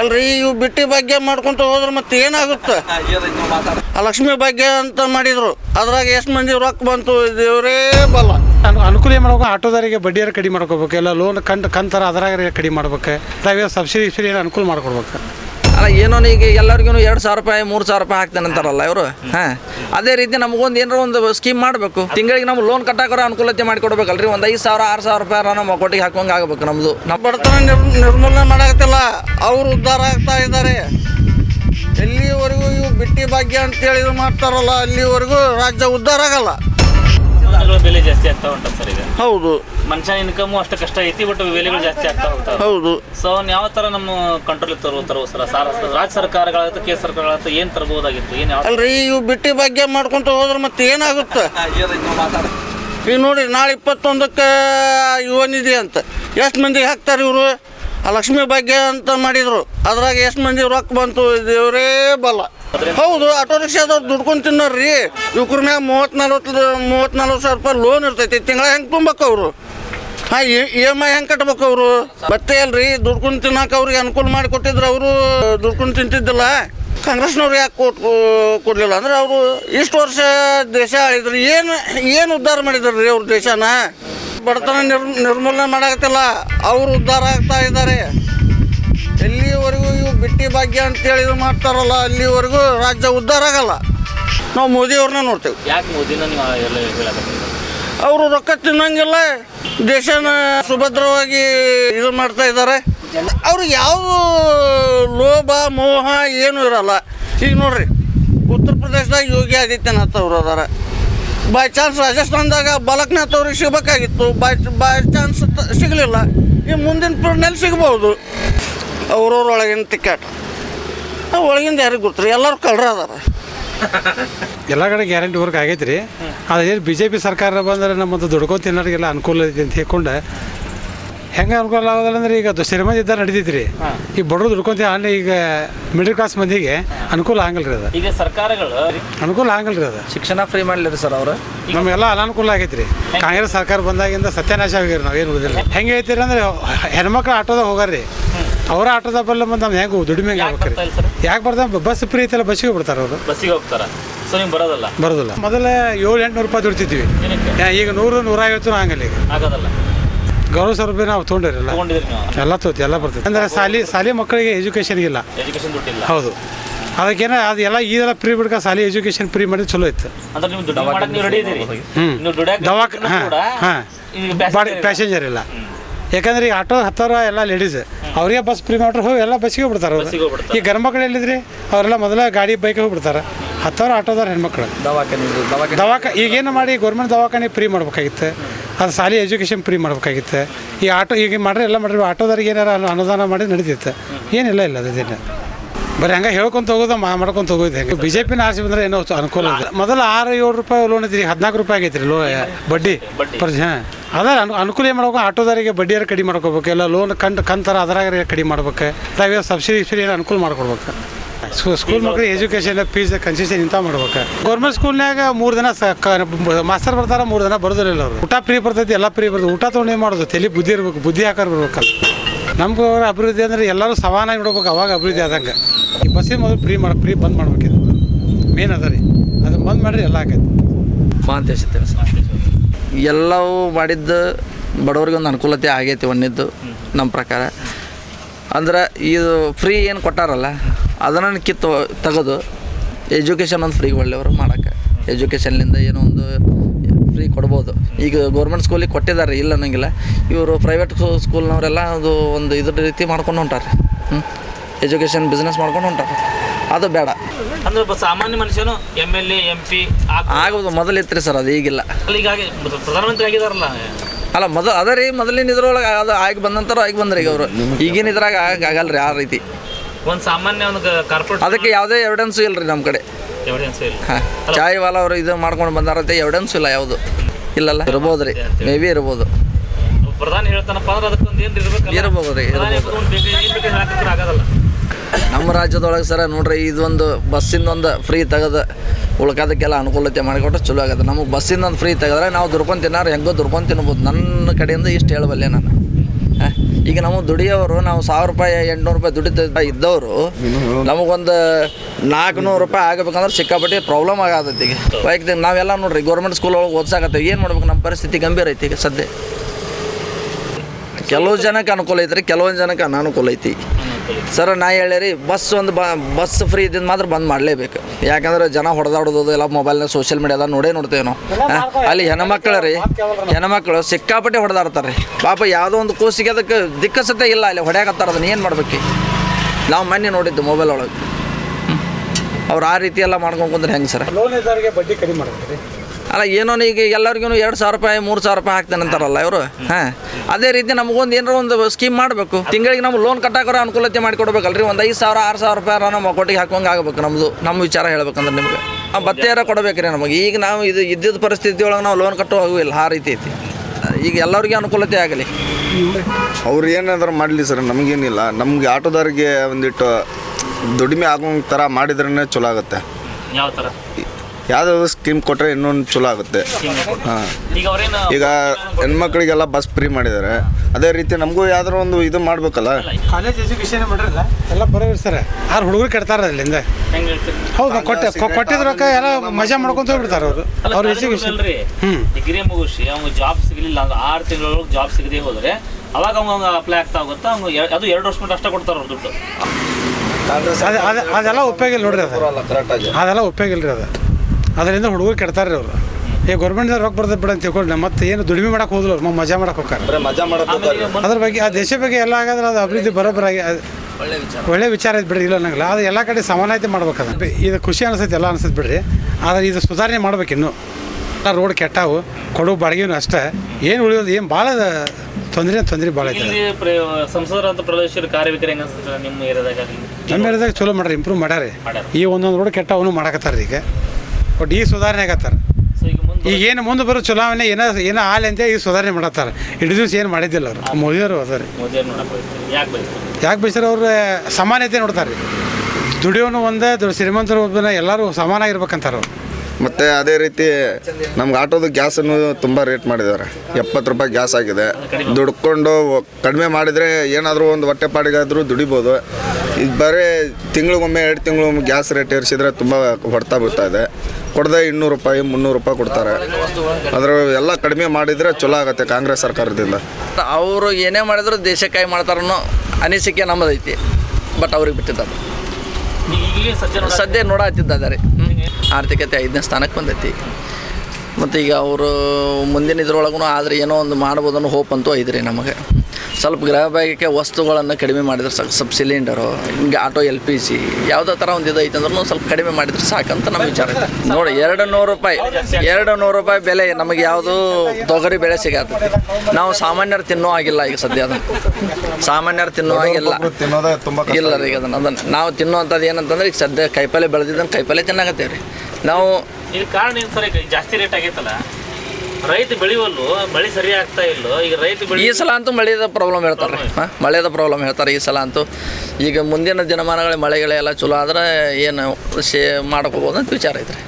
ಅಲ್ರಿ, ಇವು ಬಿಟ್ಟಿ ಭಾಗ್ಯ ಮಾಡ್ಕೊಂತ ಹೋದ್ರೆ ಮತ್ತೆ ಏನಾಗುತ್ತೆ? ಲಕ್ಷ್ಮಿ ಭಾಗ್ಯ ಅಂತ ಮಾಡಿದ್ರು. ಅದ್ರಾಗ ಎಷ್ಟು ಮಂದಿ ರೊಕ್ಕ ಬಂತು, ದೇವರೇ ಬಲ. ನಾನು ಅನುಕೂಲ ಮಾಡ್ಬೇಕು? ಆಟೋದಾರಿಗೆ ಬಡ್ಡಿಯಾರ ಕಡಿಮೆ ಮಾಡ್ಕೋಬೇಕು. ಎಲ್ಲ ಲೋನ್ ಕಂಡು ಕಂತಾರ ಅದ್ರಾಗ ಕಡಿಮೆ ಮಾಡ್ಬೇಕು. ನಾವೇ ಸಬ್ಸಿಡಿ ಏನು ಅನುಕೂಲ ಮಾಡ್ಕೊಡ್ಬೇಕು? ಅಲ್ಲ ಏನೋ ಈಗ ಎಲ್ಲರಿಗೂ ಎರಡು ಸಾವಿರ ರೂಪಾಯಿ, ಮೂರು ಸಾವಿರ ರೂಪಾಯಿ ಹಾಕ್ತಾನೆ ಅಂತಾರಲ್ಲ ಇವರು? ಹಾಂ. ಅದೇ ರೀತಿ ನಮಗೊಂದು ಏನಾರ ಒಂದು ಸ್ಕೀಮ್ ಮಾಡಬೇಕು. ತಿಂಗಳಿಗೆ ನಮ್ಗೆ ಲೋನ್ ಕಟ್ಟಾಕೋರ ಅನುಕೂಲತೆ ಮಾಡಿಕೊಡ್ಬೇಕಲ್ರಿ ಒಂದು ಐದು ಸಾವಿರ, ಆರು ಸಾವಿರ ರೂಪಾಯಿ ನಮ್ಮ ಅಕೌಂಟಿಗೆ ಹಾಕುವಂಗೆ ಆಗಬೇಕು ನಮ್ಮದು ನಮ್ಮ ಬಡತನ ನಿರ್ ನಿರ್ಮೂಲನೆ ಮಾಡಾಕತ್ತಿಲ್ಲ. ಅವರು ಉದ್ಧಾರ ಆಗ್ತಾ ಇದ್ದಾರೆ. ಎಲ್ಲಿವರೆಗೂ ಇವು ಬಿಟ್ಟಿ ಭಾಗ್ಯ ಅಂತೇಳಿ ಇದು ಮಾಡ್ತಾರಲ್ಲ, ಅಲ್ಲಿವರೆಗೂ ರಾಜ್ಯ ಉದ್ಧಾರ ಆಗಲ್ಲ. ಸಾಮಾನುಗಳ ಬೆಲೆ ಜಾಸ್ತಿ ಆಗ್ತಾ ಉಂಟು ಸರ್ ಈಗ? ಹೌದು. ಮನುಷ್ಯನ ಇನ್ಕಮ್ ಅಷ್ಟು ಕಷ್ಟ ಐತಿ ಬಟ್ ಬೆಲೆಗಳು ಜಾಸ್ತಿ ಆಗ್ತಾ ಹೌದು. ಸೊ ಅವ್ನು ಯಾವ ತರ ನಮ್ಮ ಕಂಟ್ರೋಲ್ ತರುವ ಸರ್? ಸಾರ ರಾಜ್ಯ ಸರ್ಕಾರಗಳಾಗತ್ತೆ ಕೇಂದ್ರ ಸರ್ಕಾರಗಳಾಗತ್ತೆ ಏನ್ ತರಬಹುದಾಗಿತ್ತು ಏನ್ ಯಾವ ಅಲ್ರಿ ಇವು ಬಿಟ್ಟಿ ಭಾಗ್ಯ ಮಾಡ್ಕೊಂತ ಹೋದ್ರೆ ಮತ್ತೆ ಏನಾಗುತ್ತೆ? ಈಗ ನೋಡಿ ನಾಳೆ ಇಪ್ಪತ್ತೊಂದಕ್ಕೆ ಯುವ ನಿಧಿ ಅಂತ. ಎಷ್ಟು ಮಂದಿಗೆ ಹಾಕ್ತಾರೆ ಇವರು? ಆ ಲಕ್ಷ್ಮಿ ಭಾಗ್ಯ ಅಂತ ಮಾಡಿದ್ರು. ಅದ್ರಾಗ ಎಷ್ಟು ಮಂದಿ ರೊಕ್ಕ ಬಂತು? ದೇವರೇ ಬಲ. ಹೌದು, ಆಟೋ ರಿಕ್ಷಾದವ್ರು ದುಡ್ಕೊಂಡು ತಿನ್ನೋರ್ರಿ. ಇವ್ರ ಮ್ಯಾಗ ಮೂವತ್ತು ನಲ್ವತ್ತು ಮೂವತ್ತು ನಲ್ವತ್ತು ಸಾವಿರ ರೂಪಾಯಿ ಲೋನ್ ಇರ್ತೈತಿ. ತಿಂಗಳ ಹೆಂಗೆ ತುಂಬಕ್ಕೆ ಅವರು ಹಾಂ, ಇ ಎಂ ಐ ಹೆಂಗೆ ಕಟ್ಬೇಕು ಅವರು ಬತ್ತೆ ಅಲ್ರಿ, ದುಡ್ಕೊಂಡು ತಿನ್ನಕ್ಕೆ ಅವ್ರಿಗೆ ಅನುಕೂಲ ಮಾಡಿ ಕೊಟ್ಟಿದ್ರು ಅವರು ದುಡ್ಕೊಂಡು ತಿಂತಿದ್ದಿಲ್ಲ. ಕಾಂಗ್ರೆಸ್ನವ್ರು ಯಾಕೆ ಕೊಟ್ ಕೊಡಲಿಲ್ಲ? ಅಂದ್ರೆ ಅವರು ಇಷ್ಟು ವರ್ಷ ದೇಶ ಆಳಿದ್ರು. ಏನು ಏನು ಉದ್ಧಾರ ಮಾಡಿದ್ರು ರೀ ಅವ್ರ ದೇಶನ? ಬಡತನ ನಿರ್ ನಿರ್ಮೂಲನೆ ಮಾಡಾಕತ್ತಿಲ್ಲ. ಅವರು ಉದ್ಧಾರ ಆಗ್ತಾ ಇದ್ದಾರೆ. ಬಿಟ್ಟಿ ಭಾಗ್ಯ ಅಂತೇಳಿ ಇದು ಮಾಡ್ತಾರಲ್ಲ ಅಲ್ಲಿವರೆಗೂ ರಾಜ್ಯ ಉದ್ಧಾರ ಆಗಲ್ಲ. ನಾವು ಮೋದಿಯವ್ರನ್ನ ನೋಡ್ತೇವೆ. ಯಾಕೆ ಮೋದಿನ ನೀವು ಎಲ್ಲ ಹೇಳಕತ್ತೀರಿ? ಅವರು ರೊಕ್ಕ ತಿನ್ನಂಗಿಲ್ಲ ದೇಶನ ಸುಭದ್ರವಾಗಿ ಇದು ಮಾಡ್ತಾ ಇದ್ದಾರೆ. ಅವ್ರಿಗೆ ಯಾವುದು ಲೋಭ ಮೋಹ ಏನು ಇರಲ್ಲ. ಈಗ ನೋಡ್ರಿ ಉತ್ತರ ಪ್ರದೇಶದಾಗ ಯೋಗಿ ಆದಿತ್ಯನಾಥ್ ಅವರು ಅದಾರ. ಬೈ ಚಾನ್ಸ್ ರಾಜಸ್ಥಾನದಾಗ ಬಾಲಕ್ನಾಥ್ ಅವ್ರಿಗೆ ಸಿಗಬೇಕಾಗಿತ್ತು. ಬೈ ಬೈ ಚಾನ್ಸ್ ಸಿಗಲಿಲ್ಲ. ಈ ಮುಂದಿನ ಪೀಳಿನಲ್ಲಿ ಸಿಗ್ಬೋದು ಅವ್ರವ್ರ ಒಳಗಿನ ಟಿಕೆಟ್ ಒಳಗಿಂದ ಯಾರಿಗೆ ರೀ? ಎಲ್ಲರೂ ಕಳ್ರ ಅದಾರ. ಎಲ್ಲ ಕಡೆ ಗ್ಯಾರಂಟಿ ವರ್ಕ್ ಆಗೈತೆ ರೀ ಅದೇನು ಬಿ ಜೆ ಪಿ ಸರ್ಕಾರ ಬಂದರೆ ನಮ್ಮದು ದುಡ್ಕೋ ತಿನ್ನೋರಿಗೆಲ್ಲ ಅನುಕೂಲ ಐತಿ ಅಂತ ಹೇಳ್ಕೊಂಡು. ಹೆಂಗೆ ಅನುಕೂಲ ಆಗೋದಿಲ್ಲ ಅಂದ್ರೆ ಈಗ ಅದು ಶ್ರೀಮಂತ ಇದ್ದ ನಡೀತೈತಿ ರೀ ಈ ಬಡವ್ರು ದುಡ್ಕೊಂತ ಅಲ್ಲಿ ಈಗ ಮಿಡಲ್ ಕ್ಲಾಸ್ ಮಂದಿಗೆ ಅನುಕೂಲ ಆಗಲ್ಲ ರೀ ಅದು. ಈಗ ಸರ್ಕಾರಗಳು ಅನುಕೂಲ ಆಗಲ್ಲ ರೀ ಅದು. ಶಿಕ್ಷಣ ಫ್ರೀ ಮಾಡಲಿರಿ ಸರ್ ಅವರು? ನಮಗೆಲ್ಲ ಅನಾನುಕೂಲ ಆಗೈತೆ ರೀ ಕಾಂಗ್ರೆಸ್ ಸರ್ಕಾರ ಬಂದಾಗಿಂದ ಸತ್ಯನಾಶ ಆಗಿರಿ ನಾವು ಏನು ಉಳಿದಿಲ್ಲ. ಹೆಂಗೆ ಐತಿರಿ ಅಂದ್ರೆ ಹೆಣ್ಮಕ್ಳು ಆಟೋದಾಗ ಹೋಗಾರ್ರಿ. ಅವರ ಆಟೋದ ಬಲ್ಲ ಬಂದು ನಮ್ಮ ಹೆಂಗೆ ದುಡಿಮೆ ಯಾಕೆ ಆಗ್ಬೇಕ್ರಿ ಬರ್ತಾ ಸರ್? ಯಾಕೆ ಬರ್ತಾವೆ ಬಸ್ ಫ್ರೀ ಐತಲ್ಲ ಬಸ್ಸಿಗೆ ಬಿಡ್ತಾರೆ ಅವರು? ಬಸ್ಸಿಗೆ ಹೋಗ್ತಾರ. ಸೊ ನೀವು ಬರೋದಲ್ಲ? ಬರೋದಿಲ್ಲ. ಮೊದಲ ಏಳು ಎಂಟುನೂರು ರೂಪಾಯಿ ದುಡ್ತಿದ್ವಿ. ಈಗ ನೂರು ನೂರೈವತ್ತು ಹಂಗಲ್ಲ ಈಗ. ಆಗೋದಲ್ಲ. ಗೌರವ ಸೌಲಭ್ಯ ನಾವು ತೊಗೊಂಡಿರಲ್ಲ. ಎಲ್ಲ ತೋತಿ ಎಲ್ಲ ಬರ್ತೈತಿ. ಅಂದ್ರೆ ಸಾಲಿ ಸಾಲಿ ಮಕ್ಕಳಿಗೆ ಎಜುಕೇಶನ್ ಇಲ್ಲ. ಎಜುಕೇಶನ್ ದುಡ್ಡಿಲ್ಲ ಹೌದು. ಅದಕ್ಕೇನ ಅದೆಲ್ಲ ಎಲ್ಲ ಇದೆಲ್ಲ ಫ್ರೀ ಬಿಡ್ಕ ಸಾಲಿ ಎಜುಕೇಶನ್ ಫ್ರೀ ಮಾಡಿದ್ರೆ ಚಲೋ ಇತ್ತು. ಇಲ್ಲ. ಪ್ಯಾಸೆಂಜರ್ ಇಲ್ಲ. ಯಾಕಂದ್ರೆ ಈಗ ಆಟೋ ಹತ್ತಾರ ಎಲ್ಲ ಲೇಡೀಸ್ ಅವ್ರಿಗೆ ಬಸ್ ಫ್ರೀ ಮಾಡ್ರೆ ಹೋಗಿ ಎಲ್ಲ ಬಸ್ಸಿಗೆ ಹೋಗ್ಬಿಡ್ತಾರೆ ಅವ್ರು. ಈಗ. ಈ ಗಂಡ್ಮಕ್ಳು ಎಲ್ಲಿದ್ರಿ? ಅವರೆಲ್ಲ ಮೊದಲ ಗಾಡಿ ಬೈಕ್ ಹೋಗ್ಬಿಡ್ತಾರೆ. ಹತ್ತವ್ರು ಆಟೋದವ್ರು ಹೆಣ್ಮಕ್ಳು. ದವಾಖಾನೆ ದವಾಖಾನೆ. ದವಾಖಾ ಈಗೇನು ಮಾಡಿ ಗೌರ್ಮೆಂಟ್ ದವಾಖಾನೆ ಫ್ರೀ ಮಾಡ್ಬೇಕಾಗಿತ್ತು. ಅದು ಸಾಲಿ ಎಜುಕೇಷನ್ ಫ್ರೀ ಮಾಡ್ಬೇಕಾಗಿತ್ತು. ಈ ಆಟೋ ಈಗ ಮಾಡ್ರೆ ಎಲ್ಲ ಮಾಡ್ರಿ ಆಟೋದವ್ರಿಗೆ ಏನಾರ ಅನು- ಅನುದಾನ ಮಾಡಿ ನಡೀತಿತ್ತು. ಏನಿಲ್ಲ ಇಲ್ಲ ಅದೇನು ಬರೀ ಹಂಗೆ ಹೇಳ್ಕೊಂತ ಹೋಗೋದು ಮಾ ಮಾಡ್ಕೊಂತ ಹೋಗೋದು ಹೆಂಗೆ. ಬಿ ಜೆ ಪಿನ ಆರಿಸಿ ಬಂದ್ರೆ ಏನೋ ಅನುಕೂಲ ಮೊದಲು ಆರು ಏಳು ರೂಪಾಯಿ ಲೋನ್ ಇದ್ರಿ ಹದಿನಾಲ್ಕು ರೂಪಾಯಿ ಆಗೈತ್ರಿ ಲೋ ಬಡ್ಡಿ. ಪರ್ಜ್ ಹಾಂ. ಅದ ಅನು ಅನುಕೂಲ ಏನು ಮಾಡ್ಬೇಕು? ಆಟೋದಾರಿಗೆ ಬಡ್ಡಿಯಾರ ಕಡಿಮೆ ಮಾಡ್ಕೋಬೇಕು? ಎಲ್ಲ ಲೋನ್ ಕಂಡು ಕಂತರ ಅದರಾಗ ಕಡಿಮೆ ಮಾಡ್ಬೇಕು? ನಾವೇ ಸಬ್ಸಿಡಿ ಗಿಬ್ಸಿಡಿ ಏನು ಅನುಕೂಲ ಮಾಡ್ಕೊಡ್ಬೇಕು? ಸ್ಕೂಲ್ ಮಕ್ಳಿಗೆ ಎಜುಕೇಷನ್ ಫೀಸ್ ಕನ್ಸೆಷನ್ ಇಂಥ ಮಾಡ್ಬೇಕು. ಗೌರ್ಮೆಂಟ್ ಸ್ಕೂಲ್ನಾಗ ಮೂರು ದಿನ ಮಾಸ್ತರ್ ಬರ್ತಾರ ಮೂರು ದಿನ ಬರೋದಿಲ್ಲ ಅವರು. ಊಟ ಫ್ರೀ ಬರ್ತೈತಿ ಎಲ್ಲ ಫ್ರೀ ಬರ್ತದೆ ಊಟ ತೊಗೊಂಡು ಏನು ಮಾಡೋದು? ತಲೆ ಬುದ್ಧಿ ಇರ್ಬೇಕು ಬುದ್ಧಿ ಹಾಕಾರ ಬರ್ಬೇಕಲ್ಲ. ನಮ್ಗೆ ಅಭಿವೃದ್ಧಿ ಅಂದ್ರೆ ಎಲ್ಲರೂ ಸಮಾನಾಗಿ ನೋಡ್ಬೇಕು ಅವಾಗ ಅಭಿವೃದ್ಧಿ ಆದಂಗೆ. ಈ ಬಸ್ಸಿನ ಮೊದಲು ಫ್ರೀ ಮಾಡಿ ಫ್ರೀ ಬಂದ್ ಮಾಡ್ಬೇಕಿತ್ತು. ಮೇನ್ ಅದ ರೀ. ಅದು ಬಂದ್ ಮಾಡ್ರಿ ಎಲ್ಲ ಆಕೈತಿ. ಮಾಂತೇಶ್ ಎಲ್ಲವೂ ಮಾಡಿದ್ದು ಬಡವ್ರಿಗೆ ಒಂದು ಅನುಕೂಲತೆ ಆಗೈತಿ ಒಂದಿದ್ದು ನಮ್ಮ ಪ್ರಕಾರ. ಅಂದ್ರೆ ಇದು ಫ್ರೀ ಏನು ಕೊಟ್ಟಾರಲ್ಲ, ಅದನ್ನ ಕಿತ್ತು ತೆಗೆದು ಎಜುಕೇಷನ್ ಒಂದು ಫ್ರೀ ಒಳ್ಳೆಯವರು ಮಾಡೋಕ್ಕೆ. ಎಜುಕೇಷನ್ಲಿಂದ ಏನೋ ಒಂದು ಫ್ರೀ ಕೊಡ್ಬೋದು. ಈಗ ಗೌರ್ಮೆಂಟ್ ಸ್ಕೂಲಿಗೆ ಕೊಟ್ಟಿದ್ದಾರೆ, ಇಲ್ಲ ಅನ್ನಂಗಿಲ್ಲ. ಇವರು ಪ್ರೈವೇಟ್ ಸ್ಕೂಲ್ನವರೆಲ್ಲ ಅದು ಒಂದು ಇದ್ರ ರೀತಿ ಮಾಡ್ಕೊಂಡು ಹೊಂಟಾರೆ. ಎಜುಕೇಷನ್ ಬಿಸ್ನೆಸ್ ಮಾಡ್ಕೊಂಡು ಹೊಂಟಾರೆ. ಅದು ಬೇಡ. ಅಂದ್ರೆ ಒಬ್ಬ ಸಾಮಾನ್ಯ ಮನುಷ್ಯನು M L A M P ಆಗೋದು ಮೊದಲಿತ್ತು ರೀ ಸರ್ ಅದು ಈಗಿಲ್ಲ. ಹೀಗಾಗಿ ಪ್ರಧಾನಮಂತ್ರಿ ಆಗಿದಾರಲ್ಲ. ಅಲ್ಲ ಮೊದಲು ಅದೇ ರೀ ಮೊದಲಿನ ಇದ್ರೊಳಗೆ ಅದು ಆಗಿ ಬಂದಂತಾರ ಆಗಿ ಬಂದ್ರಿ ಈಗ ಅವರು. ಈಗಿನ ಇದ್ರಾಗ ಆಗ ಆಗಲ್ಲ ರೀ ಆ ರೀತಿ. ಒಂದು ಸಾಮಾನ್ಯ ಒಂದು ಕಾರ್ಪೊರೇಟ್ ಅದಕ್ಕೆ ಯಾವುದೇ ಎವಿಡೆನ್ಸ್ ಇಲ್ಲ ರೀ ನಮ್ಮ ಕಡೆ. ಎವಿಡೆನ್ಸ್ ಇಲ್ಲ. ಹಾಂ. ಚಾಯ್ ವಾಲ ಅವರು ಇದು ಮಾಡ್ಕೊಂಡು ಬಂದಾರಂತೆ ಎವಿಡೆನ್ಸ್ ಇಲ್ಲ ಯಾವುದು. ಇಲ್ಲಲ್ಲ? ಇರ್ಬೋದು ರೀ ಮೇ ಬಿ ಇರ್ಬೋದು. ಪ್ರಧಾನಿ ಹೇಳ್ತಾನಪ್ಪ ಅಂದ್ರೆ ಅದಕ್ಕೊಂದು ಏನು ಇರ್ಬೇಕು ಇರ್ಬೋದು. ರೀ ಇರ್ಬೋದು ಒಂದು ನಮ್ಮ ರಾಜ್ಯದೊಳಗೆ ಸರ ನೋಡ್ರಿ, ಇದೊಂದು ಬಸ್ಸಿಂದ ಒಂದು ಫ್ರೀ ತೆಗೆದು ಉಳ್ಕೋದಕ್ಕೆಲ್ಲ ಅನುಕೂಲತೆ ಮಾಡಿಕೊಟ್ರೆ ಚಲೋ ಆಗುತ್ತೆ. ನಮಗೆ ಬಸ್ಸಿಂದ ಒಂದು ಫ್ರೀ ತೆಗೆದ್ರೆ ನಾವು ದುಡ್ಕೊಂಡು ತಿನ್ನಾರು, ಹೆಂಗೋ ದುಡ್ಕೊಂಡು ತಿನ್ಬೋದು. ನನ್ನ ಕಡೆಯಿಂದ ಇಷ್ಟು ಹೇಳಬಲ್ಲೆ ನಾನು. ಈಗ ನಮಗೆ ದುಡಿಯೋರು ನಾವು ಸಾವಿರ ರೂಪಾಯಿ, ಎಂಟುನೂರು ರೂಪಾಯಿ ದುಡಿತಾ ಇದ್ದವರು, ನಮಗೊಂದು ನಾಲ್ಕುನೂರು ರೂಪಾಯಿ ಆಗಬೇಕಂದ್ರೆ ಸಿಕ್ಕಾಪಟ್ಟೆ ಪ್ರಾಬ್ಲಮ್ ಆಗತ್ತೈತಿ ಈಗ ವೈಯಕ್ತಿಕ ನಾವೆಲ್ಲ ನೋಡ್ರಿ ಗೌರ್ಮೆಂಟ್ ಸ್ಕೂಲ್ ಒಳಗೆ ಓದ್ಸಾಕತ್ತೀವಿ. ಏನು ಮಾಡ್ಬೇಕು? ನಮ್ಮ ಪರಿಸ್ಥಿತಿ ಗಂಭೀರ ಐತಿ ಈಗ ಸದ್ಯ. ಕೆಲವು ಜನಕ್ಕೆ ಅನುಕೂಲ ಐತ್ರಿ, ಕೆಲವೊಂದು ಜನಕ್ಕೆ ಅನಾನುಕೂಲ ಐತಿ. ಸರ್ ನಾ ಹೇಳಿ ಬಸ್ ಒಂದು ಬಸ್ ಫ್ರೀ ಇದ್ದಿದ್ದು ಮಾತ್ರ ಬಂದ್ ಮಾಡಲೇಬೇಕು. ಯಾಕಂದ್ರೆ ಜನ ಹೊಡೆದಾಡೋದು ಎಲ್ಲ ಮೊಬೈಲ್ನಾಗ ಸೋಷಿಯಲ್ ಮೀಡಿಯಾದಾಗ ನೋಡೇ ನೋಡ್ತೇವೆ ನಾವು. ಅಲ್ಲಿ ಹೆಣ್ಮಕ್ಳು ರೀ ಹೆಣ್ಮಕ್ಳು ಸಿಕ್ಕಾಪಟ್ಟೆ ಹೊಡೆದಾಡ್ತಾರೆ ಪಾಪ ಯಾವುದೋ ಒಂದು ಕೂಸಿಗೆ ಅದಕ್ಕೆ ದಿಕ್ಕಸತೆ ಇಲ್ಲ ಅಲ್ಲಿ ಹೊಡ್ಯಾಕತ್ತಾರ ಅದನ್ನ ಏನು ಮಾಡ್ಬೇಕು? ನಾವು ಮೊನ್ನೆ ನೋಡಿದ್ದು ಮೊಬೈಲ್ ಒಳಗೆ. ಅವ್ರು ಆ ರೀತಿ ಎಲ್ಲ ಮಾಡ್ಕೊಂಡು ಕುಂದ್ರೆ ಹೆಂಗೆ ಸರ್? ಬಡ್ಡಿ ಕಡಿಮೆ ಮಾಡ್ಬೇಕು ಅಲ್ಲ ಏನೋ ಈಗ ಎಲ್ಲರಿಗೂ ಎರಡು ಸಾವಿರ ರೂಪಾಯಿ ಮೂರು ಸಾವಿರ ರೂಪಾಯಿ ಹಾಕ್ತೇನೆ ಅಂತಾರಲ್ಲ ಇವರು? ಹಾಂ. ಅದೇ ರೀತಿ ನಮಗೊಂದು ಏನಾರ ಒಂದು ಸ್ಕೀಮ್ ಮಾಡಬೇಕು. ತಿಂಗಳಿಗೆ ನಮ್ಗೆ ಲೋನ್ ಕಟ್ಟಾಕೋರ ಅನುಕೂಲತೆ ಮಾಡಿಕೊಡ್ಬೇಕಲ್ರಿ ಒಂದು ಐದು ಸಾವಿರ ಆರು ಸಾವಿರ ರೂಪಾಯಿ ನಮ್ಮ ಅಕೌಂಟಿಗೆ ಹಾಕೋಂಗೆ ಆಗಬೇಕು ನಮ್ಮದು ನಮ್ಮ ವಿಚಾರ ಹೇಳ್ಬೇಕಂದ್ರೆ ನಿಮಗೆ. ಆ ಬತ್ತೆಯಾರ ಕೊಡಬೇಕ್ರಿ ನಮಗೆ? ಈಗ ನಾವು ಇದು ಇದ್ದಿದ್ದ ಪರಿಸ್ಥಿತಿ ಒಳಗೆ ನಾವು ಲೋನ್ ಕಟ್ಟೋ ಇಲ್ಲ ಆ ರೀತಿ ಐತಿ. ಈಗ ಎಲ್ಲರಿಗೂ ಅನುಕೂಲತೆ ಆಗಲಿ. ಅವ್ರು ಏನಾದರೂ ಮಾಡಲಿ ಸರ್ ನಮಗೇನಿಲ್ಲ. ನಮಗೆ ಆಟೋದವ್ರಿಗೆ ಒಂದಿಟ್ಟು ದುಡಿಮೆ ಆಗೋ ಥರ ಮಾಡಿದ್ರೇ ಚಲೋ ಆಗುತ್ತೆ. ಯಾವ ಥರ ಯಾವುದಾದ್ರು ಸ್ಕೀಮ್ ಕೊಟ್ಟರೆ ಇನ್ನೊಂದು ಚಲೋ ಆಗುತ್ತೆ. ಹಾಂ. ಈಗ ಅವ್ರೇನು ಈಗ ಹೆಣ್ಮಕ್ಳಿಗೆಲ್ಲ ಬಸ್ ಫ್ರೀ ಮಾಡಿದ್ದಾರೆ ಅದೇ ರೀತಿ ನಮಗೂ ಯಾವ್ದಾರು ಒಂದು ಇದು ಮಾಡಬೇಕಲ್ಲ? ಕಾಲೇಜ್ ಎಜುಕೇಶನ್ ಮಾಡ್ರಲ್ಲ ಎಲ್ಲ ಬರೋರು ಸರ್ ಆರು ಹುಡುಗರು ಕೆಡ್ತಾರೆ ಅಲ್ಲಿಂದ. ಹೆಂಗ್ ಹೇಳ್ತೀರಿ ಹೌದು ಕೊಟ್ಟೆ ಕೊ- ಕೊಟ್ಟಿದ್ ರೊಕ್ಕ ಎಲ್ಲ ಮಜಾ ಮಾಡ್ಕೊಂತ ಹೋಗ್ಬಿಡ್ತಾರೆ ಅವರು. ಅಲ್ಲ ಅವ್ರ ಕಾಲೇಜ್ ಎಜುಕೇಶನ್ ಹುಡುಗಲ್ರಿ, ಹ್ಮ್. ಡಿಗ್ರಿ ಮುಗಿಸಿ ಅವ್ನು ಜಾಬ್ ಸಿಗಲಿಲ್ಲ ಅಂದ್ರೆ ಆರು ತಿಂಗಳೊಳಗೆ ಜಾಬ್ ಸಿಗದೆ ಹೋದ್ರೆ ಅವಾಗ ಅವ್ನು ಅಪ್ಲೈ ಆಗ್ತಾ ಹೋಗುತ್ತಾ ಅವ್ನು ಎ- ಅದು ಎರಡು ವರ್ಷ ಮಟ್ಟ ಅಷ್ಟೇ ಕೊಡ್ತಾರ ಅವ್ರ ದುಡ್ಡು. ಅದ ಅದ- ಅದೆಲ್ಲ ಉಪಯೋಗ ಇಲ್ಲ ನೋಡ್ರಿ ಅದು. ಅದೆಲ್ಲ ಉಪಯೋಗ ಇಲ್ರಿ ಅದು. ಅದರಿಂದ ಹುಡುಗರು ಕೆಡ್ತಾರ್ರಿ ಅವರು. ಏ ಗೌರ್ಮೆಂಟ್ ರೊಕ್ಕ ಬರ್ತದೆ ಬಿಡ ಅಂತ ತಿಳ್ಕೊಂಡು ಮತ್ತೆ ಏನು ದುಡಿಮೆ ಮಾಡಕ್ಕೆ ಹೋದ್ರು ಅವ್ರು. ಮಜಾ ಮಾಡಕ್ಕೆ ಹೋಗ್ತಾರೆ. ಮಜಾ ಅದ್ರ ಬಗ್ಗೆ ಆ ದೇಶ ಬಗ್ಗೆ ಎಲ್ಲ ಆಗಾದ್ರೆ ಅದು ಅಭಿವೃದ್ಧಿ ಬರೋಬ್ಬರಾಗಿ ಅದು ಒಳ್ಳೆ ವಿಚಾರ. ಒಳ್ಳೆ ವಿಚಾರ ಐತೆ ಬಿಡ್ರಿ. ಇಲ್ಲ ಅನ್ನಂಗಿಲ್ಲ ಅದು ಎಲ್ಲ ಕಡೆ ಸಮಾನತೆ ಮಾಡ್ಬೇಕದ. ಇದು ಖುಷಿ ಅನಿಸುತ್ತೆ ಎಲ್ಲ ಅನಿಸುತ್ತೆ ಬಿಡ್ರಿ. ಆದರೆ ಇದು ಸುಧಾರಣೆ ಮಾಡ್ಬೇಕು ಇನ್ನು. ಎಲ್ಲ ರೋಡ್ ಕೆಟ್ಟಾವು. ಕೊಡು ಬಾಡಿಗೆನೂ ಅಷ್ಟೇ. ಏನು ಉಳಿಯೋದು? ಏನು ಭಾಳ ತೊಂದರೆ ತೊಂದರೆ ಭಾಳ ಐತೆ. ಸಂಸದರಂತ ಕಾರ್ಯವಿಕರ ನಿಮ್ಮ ಏರಿಯಾದಾಗ ನಮ್ಮ ಏರಿಯಾದಾಗ ಚಲೋ ಮಾಡ್ರಿ ಇಂಪ್ರೂವ್ ಮಾಡ್ಯಾರಿ ಮಾಡ್ಯಾರ. ಈ ಒಂದೊಂದು ರೋಡ್ ಕೆಟ್ಟವನು ಮಾಡಕತ್ತಾರ ಈಗ. ಬಟ್ ಈ ಸುಧಾರಣೆ ಆಗತ್ತಾರ? ಈಗ ಮುಂದೆ ಏನು ಮುಂದೆ ಬರೋ ಚುನಾವಣೆ ಏನೋ ಏನೋ ಆಲ್ ಅಂತ ಈ ಸುಧಾರಣೆ ಮಾಡತ್ತಾರ. ಇಡೀ ದಿವಸ ಏನು ಮಾಡಿದ್ದಿಲ್ಲ ಅವರು. ಮೋದಿಯವರು ಅದಾರೆ. ಯಾಕೆ ಬಯಸ್ತಾರೆ ಅವ್ರ ಸಮಾನತೆ ನೋಡ್ತಾರೆ. ದುಡಿಯೋನು ಒಂದೇ ದೊಡ್ಡ ಶ್ರೀಮಂತರು ಒಬ್ಬನ ಎಲ್ಲರೂ ಸಮಾನ ಅವರು ಅವ್ರು. ಮತ್ತು ಅದೇ ರೀತಿ ನಮ್ಗೆ ಆಟೋದು ಗ್ಯಾಸನ್ನು ತುಂಬ ರೇಟ್ ಮಾಡಿದ್ದಾರೆ. ಎಪ್ಪತ್ತು ರೂಪಾಯಿ ಗ್ಯಾಸ್ ಆಗಿದೆ. ದುಡ್ಕೊಂಡು ಕಡಿಮೆ ಮಾಡಿದರೆ ಏನಾದರೂ ಒಂದು ಹೊಟ್ಟೆಪಾಡಿಗಾದರೂ ದುಡಿಬೋದು. ಈಗ ಬರೀ ತಿಂಗಳಿಗೊಮ್ಮೆ ಎರಡು ತಿಂಗಳಿಗೊಮ್ಮೆ ಗ್ಯಾಸ್ ರೇಟ್ ಏರಿಸಿದ್ರೆ ತುಂಬ ಹೊಡ್ತಾ ಬೀಳ್ತಾ ಇದೆ. ಕೊಡದೆ ಇನ್ನೂರು ರೂಪಾಯಿ ಮುನ್ನೂರು ರೂಪಾಯಿ ಕೊಡ್ತಾರೆ. ಅದ್ರ ಎಲ್ಲ ಕಡಿಮೆ ಮಾಡಿದರೆ ಚಲೋ ಆಗುತ್ತೆ ಕಾಂಗ್ರೆಸ್ ಸರ್ಕಾರದಿಂದ. ಅವರು ಏನೇ ಮಾಡಿದ್ರು ದೇಶಕ್ಕಾಗಿ ಮಾಡ್ತಾರನ್ನೋ ಅನಿಸಿಕೆ ನಮ್ಮದೈತಿ. ಬಟ್ ಅವ್ರಿಗೆ ಬಿಟ್ಟಿದ್ದಾರೆ ಸದ್ಯ ಸದ್ಯ ನೋಡತ್ತಿದ್ದಾರೆ ಆರ್ಥಿಕತೆ ಐದನೇ ಸ್ಥಾನಕ್ಕೆ ಬಂದೈತಿ. ಮತ್ತು ಈಗ ಅವರು ಮುಂದಿನ ಇದ್ರೊಳಗೂ ಆದರೆ ಏನೋ ಒಂದು ಮಾಡ್ಬೋದು ಅನ್ನೋ ಹೋಪ್ ಅಂತೂ ಐತ್ರಿ ನಮಗೆ. ಸ್ವಲ್ಪ ಗೃಹ ಭಾಗಕ್ಕೆ ವಸ್ತುಗಳನ್ನು ಕಡಿಮೆ ಮಾಡಿದ್ರೆ ಸಾಕು. ಸ್ವಲ್ಪ ಸಿಲಿಂಡರು ಹಿಂಗೆ ಆಟೋ ಎಲ್ ಪಿ ಜಿ ಯಾವುದೇ ಥರ ಒಂದು ಇದೈತೆ ಅಂದ್ರೂ ಸ್ವಲ್ಪ ಕಡಿಮೆ ಮಾಡಿದ್ರೆ ಸಾಕಂತ ನಮ್ಮ ವಿಚಾರ. ನೋಡಿ ಎರಡು ನೂರು ರೂಪಾಯಿ ಎರಡು ನೂರು ರೂಪಾಯಿ ಬೆಲೆ ನಮಗೆ ಯಾವುದು ತೊಗರಿ ಬೆಳೆ ಸಿಗತ್ತೆ. ನಾವು ಸಾಮಾನ್ಯರು ತಿನ್ನೋ ಆಗಿಲ್ಲ ಈಗ ಸದ್ಯ ಅದನ್ನು. ಸಾಮಾನ್ಯರು ತಿನ್ನೋ ಆಗಿಲ್ಲ ಇಲ್ಲ ರೀ ಅದನ್ನು ಅದನ್ನು. ನಾವು ತಿನ್ನುವಂಥದ್ದು ಏನಂತಂದ್ರೆ ಈಗ ಸದ್ಯ ಕೈಪಲ್ಲೆ ಬೆಳೆದಿದ್ದನ್ನು ಕೈಪಲ್ಲೆ ತಿನ್ನಾಗತ್ತೇವೆ ರೀ ನಾವು ಇದು ಕಾರಣ ಏನು ಸರ್ ಈಗ ಜಾಸ್ತಿ ರೇಟ್ ಆಗೈತಲ್ಲ? ರೈತ ಬೆಳಿವಲ್ಲು ಮಳೆ ಸರಿ ಆಗ್ತಾ ಇಲ್ಲೋ ಈಗ ರೈತ ಬೆಳಿ ಈ ಸಲ ಅಂತೂ ಮಳೆದ ಪ್ರಾಬ್ಲಮ್ ಹೇಳ್ತಾರೆ ಮಳೆದ ಪ್ರಾಬ್ಲಮ್ ಹೇಳ್ತಾರೆ ಈ ಸಲ ಅಂತೂ. ಈಗ ಮುಂದಿನ ದಿನಮಾನಗಳ ಮಳೆಗಳೆಲ್ಲ ಚಲೋ ಆದ್ರೆ ಏನು ಶೇ ಮಾಡ್ಕೋಬೋದು ಅಂತ ವಿಚಾರ ಐತ್ರಿ.